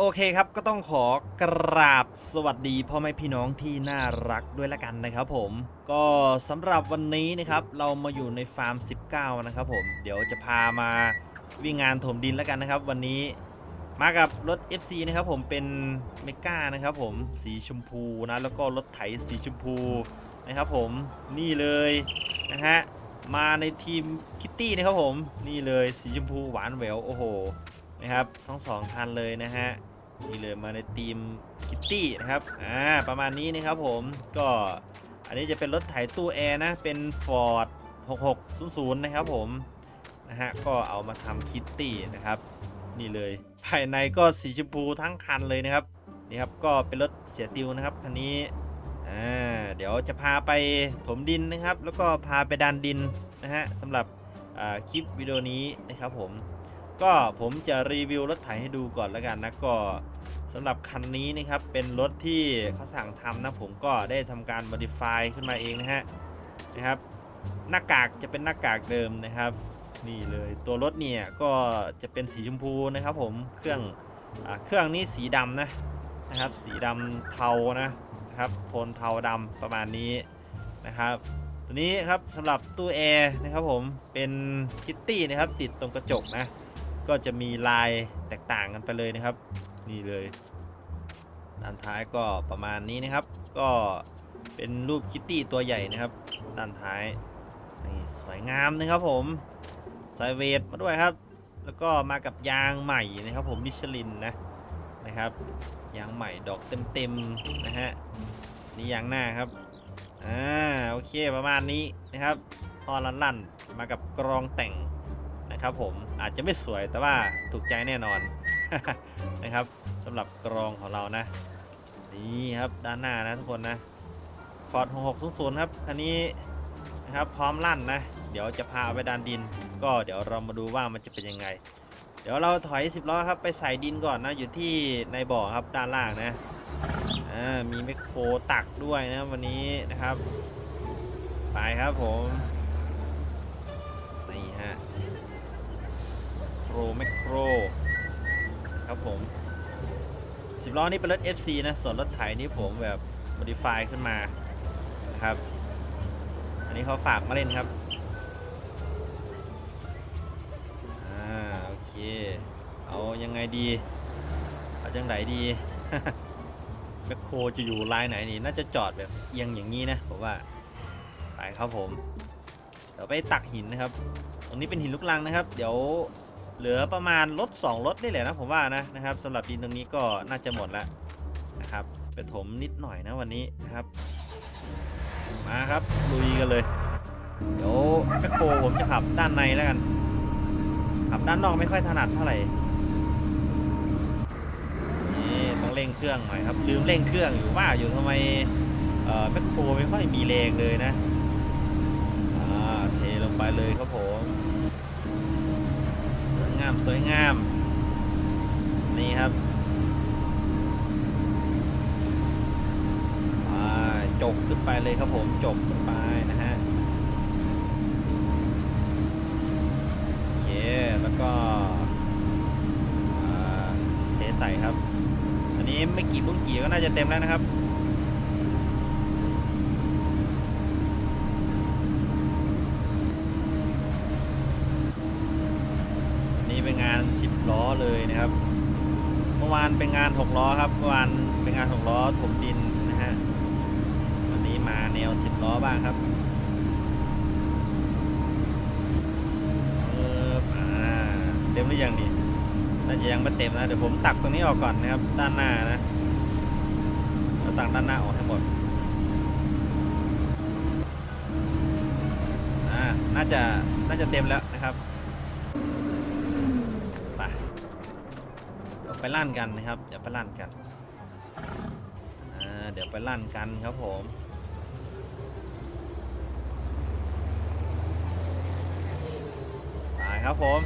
โอเคครับก็ต้องขอกราบสวัสดีพ่อแม่พี่น้องที่น่ารักด้วยละกันนะครับผมก็สำหรับวันนี้นะครับเรามาอยู่ในฟาร์ม 19 นะครับผมเดี๋ยวจะพามาวิ่งงานถมดินแล้วกันนะครับ วันนี้มากับรถ FC นะครับผมเป็นเมก้านะครับผมสีชมพูนะแล้วก็รถไถสีชมพูนะครับผมนี่เลยนะฮะมาในทีมคิตตี้นะครับผมนี่เลยสีชมพูหวานแหววโอ้โห นะครับ ทั้งสองคันเลยนะฮะนี่เลยมาในทีมคิตตี้นะครับอ่าประมาณนี้นะครับผมก็อันนี้จะเป็นรถไถตู้แอร์นะ เป็น Ford 6600 นะครับผมนะฮะก็เอามาทำคิตตี้นะครับ นี่เลย ภายในก็สีชมพูทั้งคันเลยนะครับนี่ครับก็เป็นรถเสียติวนะครับคันนี้อ่าเดี๋ยวจะพาไปถมดินนะครับ แล้วก็พาไปดันดินนะฮะสำหรับอ่าคลิปวิดีโอนี้นะครับผม ก็ผมจะรีวิวรถไถให้ดูก่อนแล้วกันนะก็สำหรับคันนี้นะครับเป็นรถที่เขาสั่งทำนะผมก็ได้ทำการ modify ขึ้นมาเองนะฮะนะครับหน้ากากจะเป็นหน้ากากเดิมนะครับ นี่เลยตัวรถเนี่ยก็จะเป็นสีชมพูนะครับ ผมเครื่องอเครื่องนี้สีดำนะนะครับ สีดำเทานะนะครับโทนเทาดำประมาณนี้นะครับตัวนี้ครับสำหรับตู้แอร์นะครับผมเป็นคิตตี้นะครับติดตรงกระจกนะ ก็จะมีลายแตกต่างกันไปเลยนะครับ นี่เลยด้านท้ายก็ประมาณนี้นะครับ ก็เป็นรูปคิตตี้ตัวใหญ่นะครับด้านท้ายนี่สวยงามนะครับผมสายเวทมาด้วยครับ แล้วก็มากับยางใหม่นะครับ ผมมิชลินนะนะครับยางใหม่ดอกเต็มๆนะฮะนี่ยางหน้าครับอ่าโอเคประมาณนี้นะครับท่อลั่นๆมากับกรองแต่ง นะครับผมอาจจะไม่สวยแต่ว่าถูกใจแน่นอน นะครับสำหรับกรองของเรานะ นี่ครับด้านหน้านะทุกคนนะ Ford 6600ครับคันนี้นะครับพร้อมลั่นนะ เดี๋ยวจะพาเอาไปดานดิน ก็เดี๋ยวเรามาดูว่ามันจะเป็นยังไง เดี๋ยวเราถอย 10ล้อครับไปใส่ดินก่อนนะอยู่ที่ในบ่อครับด้านล่างนะอ่ามีแมคโครตักด้วยนะวันนี้นะครับ ไปครับผมนี่ฮะ โครแมคโครครับผมสิบล้อนี่เป็นรถ FC นะ ส่วนรถไถนี่ผมแบบ modify ขึ้นมานะครับ อันนี้เขาฝากมาเล่นครับ อ่า โอเค เอายังไงดี เอาจังไหนดีแมคโครจะอยู่ลายไหนนี่ น่าจะจอดแบบเอียงอย่างนี้นะผมว่า ไปครับผม เดี๋ยวไปตักหินนะครับ ตรงนี้เป็นหินลูกลังนะครับ เดี๋ยว เหลือประมาณรถ2รถนี่แหละนะผมว่านะนะครับสำหรับดินตรงนี้ก็น่าจะหมดแล้วนะครับไปถมนิดหน่อยนะวันนี้นะครับ มาครับลุยกันเลย เดี๋ยวแมคโครผมจะขับด้านในแล้วกันขับด้านนอกไม่ค่อยถนัดเท่าไหร่นี่ต้องเร่งเครื่องหน่อยครับลืมเร่งเครื่องอยู่ว่าอยู่ทำไมแมคโครไม่ค่อยมีแรงเลยนะอ่าเทลงไปเลยครับผม สวยงาม นี่ครับจบขึ้นไปเลยครับผมจบขึ้นไปนะฮะโอเคแล้วก็เทใส่ครับ อันนี้ไม่กี่บุ้งกี่ก็น่าจะเต็มแล้วนะครับาน10ล้อเลยนะครับ เมื่อวานเป็นงาน6ล้อครับเมื่อวานเป็นงาน6ล้อถมดินนะฮะวันนี้มาแนว10ล้อบ้างครับเอออ่าเต็มหรือยังนี่น่าจะยังไม่เต็มนะเดี๋ยวผมตักตรงนี้ออกก่อนนะครับ ด้านหน้านะแล้วตักด้านหน้าออกให้หมดอ่าน่าจะน่าจะเต็มแล้วนะครับ ไปเดี๋ยว ไปลั่นกันนะครับเดี๋ยวไปลั่นกันเดี๋ยวไปลั่นกันครับผมไปครับผม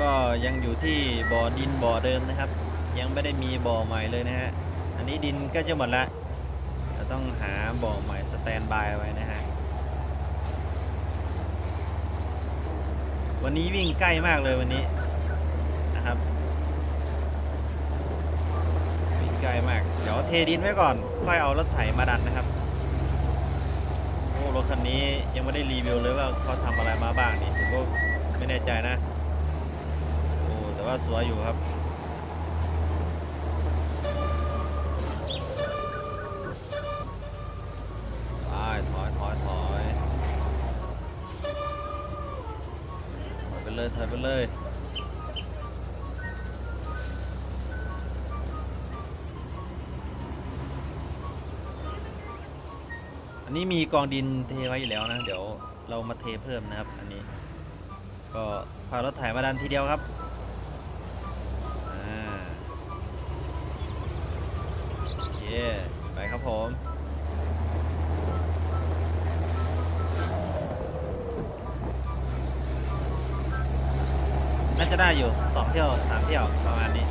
ก็ยังอยู่ที่บ่อดินบ่อเดิมนะครับ ยังไม่ได้มีบ่อใหม่เลยนะฮะ อันนี้ดินก็จะหมดละเราต้องหาบ่อใหม่สแตนบายไว้นะฮะ วันนี้วิ่งใกล้มากเลยวันนี้นะครับ วิ่งใกล้มาก เดี๋ยวเทดินไว้ก่อน ค่อยเอารถไถมาดันนะครับ โอ้รถคันนี้ยังไม่ได้รีวิวเลยว่าเขาทำอะไรมาบ้างนี่ผมก็ไม่แน่ใจนะ โอ้แต่ว่าสวยอยู่ครับ เลยถอยไปเลยอันนี้มีกองดินเทไว้อยู่แล้วนะ เดี๋ยวเรามาเทเพิ่มนะครับ อันนี้ ก็พารถไถมาดันทีเดียวครับ จะได้อยู่สองเที่ยวสามเที่ยวประมาณนี้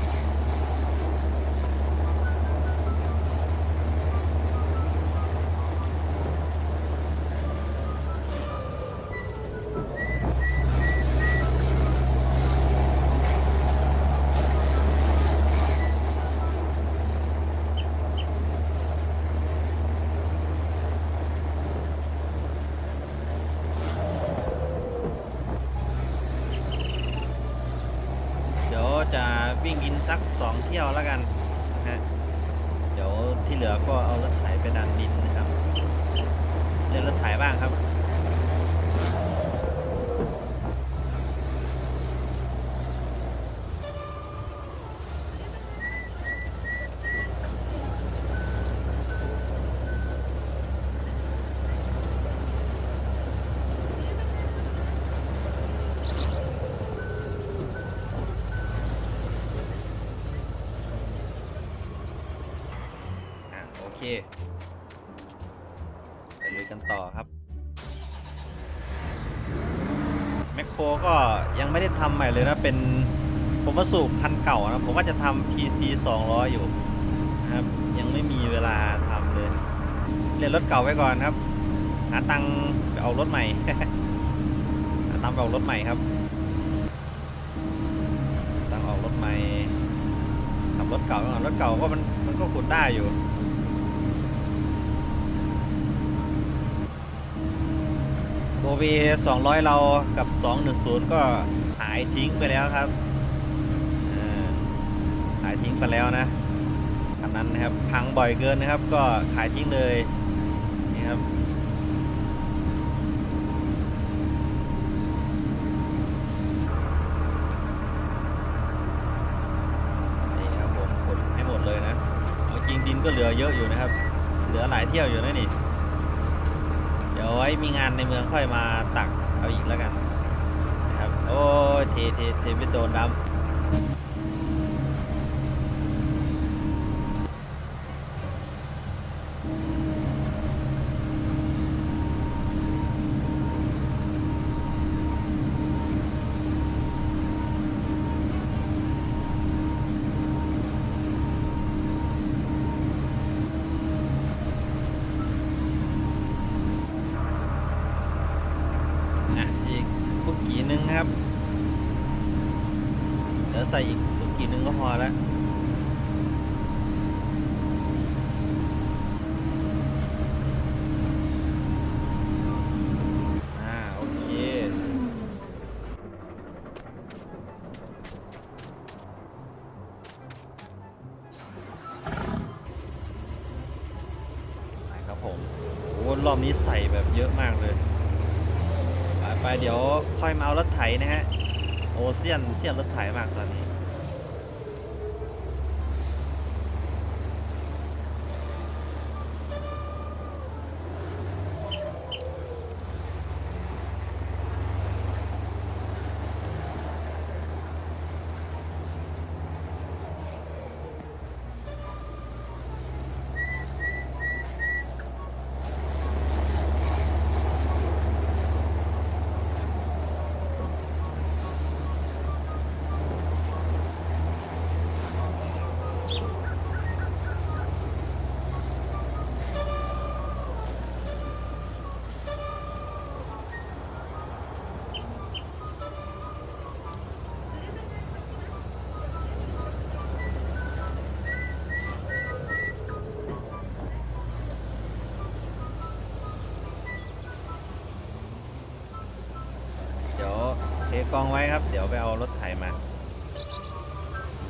เดี๋ยว จะวิ่งกินสักสองเที่ยวแล้วกันนะฮะเดี๋ยวที่เหลือก็เอารถไถไปดันดินนะครับเล่นรถไถบ้างครับ เคไปลุยกันต่อครับแมคโครก็ยังไม่ได้ทำใหม่เลยนะ เป็นผมว่าสูบคันเก่านะ ผมว่าจะทำ PC 200 อยู่นะครับ ยังไม่มีเวลาทำเลย เรียนรถเก่าไว้ก่อนครับ หาตังค์ไปเอารถใหม่หาตังค์ไปเอารถใหม่ครับ ตังค์ออกรถใหม่ขับรถเก่าไปก่อนรถเก่าก็มันมันก็ขุดได้อยู่ โบวี200 เรากับ 210 ก็หายทิ้งไปแล้วครับอ่าหายทิ้งไปแล้วนะคันนั้นนะครับพังบ่อยเกินนะครับ ก็ขายทิ้งเลยนี่ครับนี่ครับผมขุดให้หมดเลยนะเอาจริงดินก็เหลือเยอะอยู่นะครับ เหลือหลายเที่ยวอยู่นะนี่ ดี๋ยวไว้มีงานในเมืองค่อยมาตักเอาอีกแล้วกันนะครับ โอ้ยเทเทเทไม่โดนดำ นะอีกลูกกี่นึงนะครับ เดี๋ยวใส่อีกลูกกี่นึงก็พอแล้วอ่าโอเคไปครับผมโอ้รอบนี้ใส่แบบเยอะมากเลย ไปเดี๋ยวค่อยมาเอารถไถนะฮะโอเซียนเซียนรถไถมากตอนนี้ กองไว้ครับ เดี๋ยวไปเอารถไถมา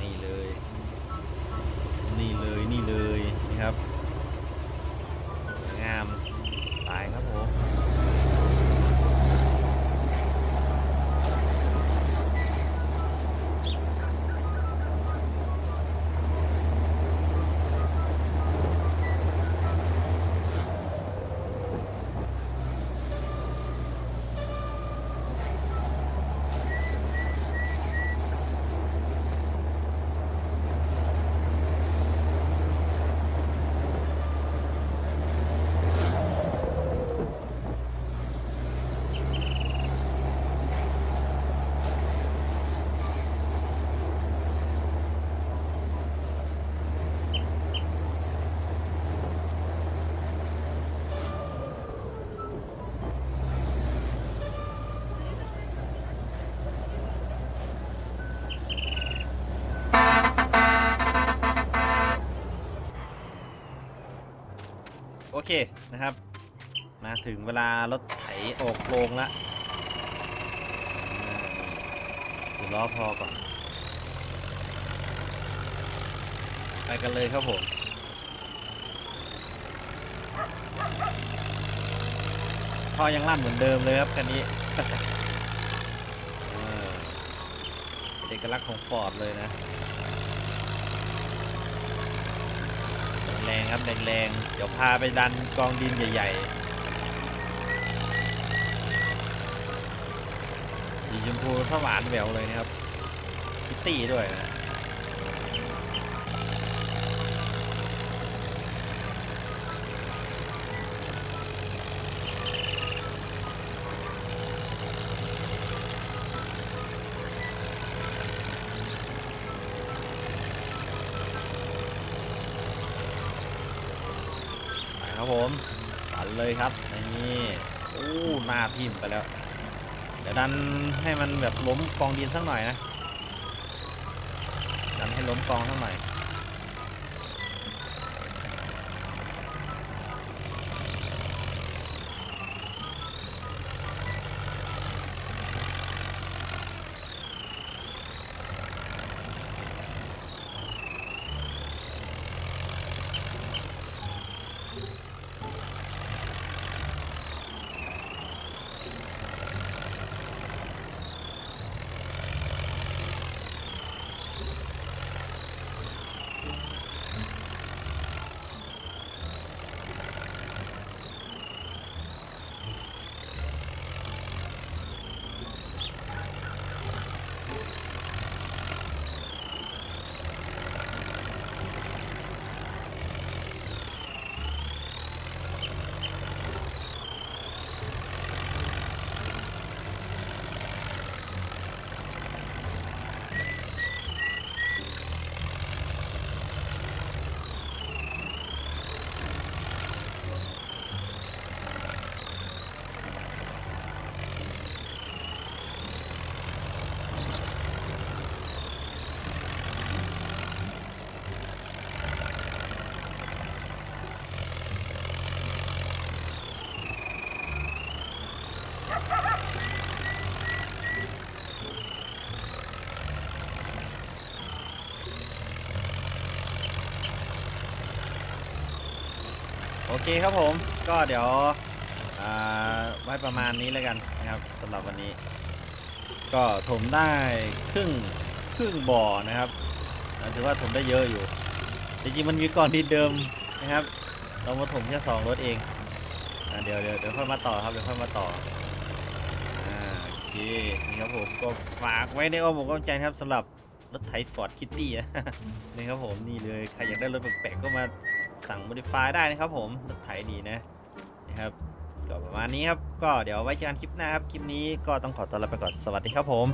นี่เลย นี่เลยนี่เลยนี่ครับสวยงามตายครับผม โอ เคนะครับ มาถึงเวลารถไถออกโรงละสิบล้อพอก่อน ไปกันเลยครับผมท่อยังลั่นเหมือนเดิมเลยครับคันนี้เอกลักษณ์ของฟอร์ดเลยนะ แรงๆครับแรงๆเดี๋ยวพาไปดันกองดินใหญ่ๆ สีชมพูสว่านแหววเลยนะครับคิตตี้ด้วยนะ เลยครับนี่โอ้หน้าทิ่มไปแล้ว เดี๋ยวดันให้มันแบบล้มกองดินสักหน่อยนะดันให้ล้มกองสักหน่อย อเคครับผมก็เดี๋ยวไว้ประมาณนี้แล้วกันนะครับสำหรับวันนี้ ก็ถมได้ครึ่งครึ่งบ่อนะครับถือว่าถมได้เยอะอยู่จริงๆมันมีก่อนที่เดิมนะครับ เรามาถมแค่สองรถเองอเดี๋ยวเดี๋ยวเดี๋ยวค่อยมาต่อครับเดี๋ยวค่อยมาต่ออโอเคนี่ครับผมก็ฝากไว้ในอ้อมอกอ้อมใจครับสำหรับรถไถฟอร์ดคิตตี้นี่ครับผมนี่เลยใครอยากได้รถแปลกๆก็มา สั่ง modify ได้นะครับผมรถไถดีนะนะครับก็ประมาณนี้ครับ ก็เดี๋ยวไว้เจอกันคลิปหน้าครับ คลิปนี้ก็ต้องขอตัวลาไปก่อน สวัสดีครับผม